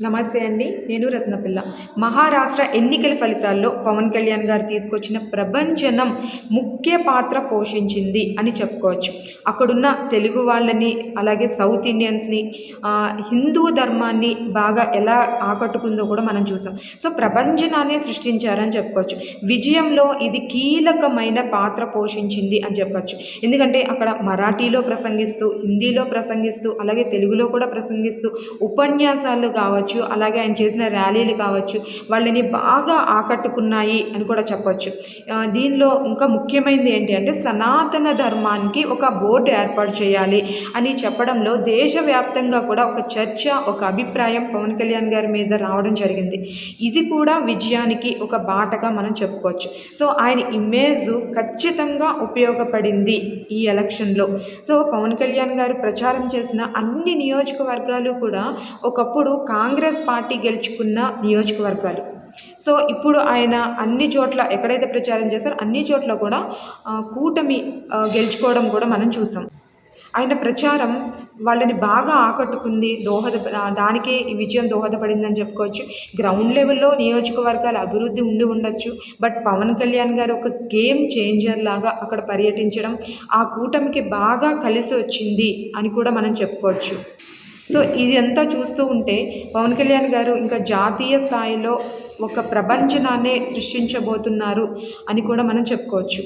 నమస్తే అండి నేను రత్నపిల్ల. మహారాష్ట్ర ఎన్నికల ఫలితాల్లో పవన్ కళ్యాణ్ గారు తీసుకొచ్చిన ప్రభంజనం ముఖ్య పాత్ర పోషించింది అని చెప్పుకోవచ్చు. అక్కడున్న తెలుగు వాళ్ళని అలాగే సౌత్ ఇండియన్స్ని హిందూ ధర్మాన్ని బాగా ఎలా ఆకట్టుకుందో కూడా మనం చూసాం. సో ప్రభంజనాన్ని సృష్టించారని చెప్పుకోవచ్చు. విజయంలో ఇది కీలకమైన పాత్ర పోషించింది అని చెప్పచ్చు. ఎందుకంటే అక్కడ మరాఠీలో ప్రసంగిస్తూ హిందీలో ప్రసంగిస్తూ అలాగే తెలుగులో కూడా ప్రసంగిస్తూ ఉపన్యాసాలు కావచ్చు అలాగే ఆయన చేసిన ర్యాలీలు కావచ్చు వాళ్ళని బాగా ఆకట్టుకున్నాయి అని కూడా చెప్పొచ్చు. దీనిలో ఇంకా ముఖ్యమైనది ఏంటి అంటే సనాతన ధర్మానికి ఒక బోర్డు ఏర్పాటు చేయాలి అని చెప్పడంలో దేశవ్యాప్తంగా కూడా ఒక చర్చ ఒక అభిప్రాయం పవన్ కళ్యాణ్ గారి మీద రావడం జరిగింది. ఇది కూడా విజయానికి ఒక బాటగా మనం చెప్పుకోవచ్చు. సో ఆయన ఇమేజ్ ఖచ్చితంగా ఉపయోగపడింది ఈ ఎలక్షన్లో. సో పవన్ కళ్యాణ్ గారు ప్రచారం చేసిన అన్ని నియోజకవర్గాలు కూడా ఒకప్పుడు కాంగ్రెస్ కాంగ్రెస్ పార్టీ గెలుచుకున్న నియోజకవర్గాలు. సో ఇప్పుడు ఆయన అన్ని చోట్ల ఎక్కడైతే ప్రచారం చేశారో అన్ని చోట్ల కూడా కూటమి గెలుచుకోవడం కూడా మనం చూసాం. ఆయన ప్రచారం వాళ్ళని బాగా ఆకట్టుకుంది దోహద దానికే ఈ విజయం దోహదపడిందని చెప్పుకోవచ్చు. గ్రౌండ్ లెవెల్లో నియోజకవర్గాల అభివృద్ధి ఉండి ఉండొచ్చు. బట్ పవన్ కళ్యాణ్ గారు ఒక గేమ్ చేంజర్ లాగా అక్కడ పర్యటించడం ఆ కూటమికి బాగా కలిసి వచ్చింది అని కూడా మనం చెప్పుకోవచ్చు. సో ఇది అంతా చూస్తూ ఉంటే పవన్ కళ్యాణ్ గారు ఇంకా జాతీయ స్థాయిలో ఒక ప్రపంచనాన్నే సృష్టించబోతున్నారు అని కూడా మనం చెప్పుకోవచ్చు.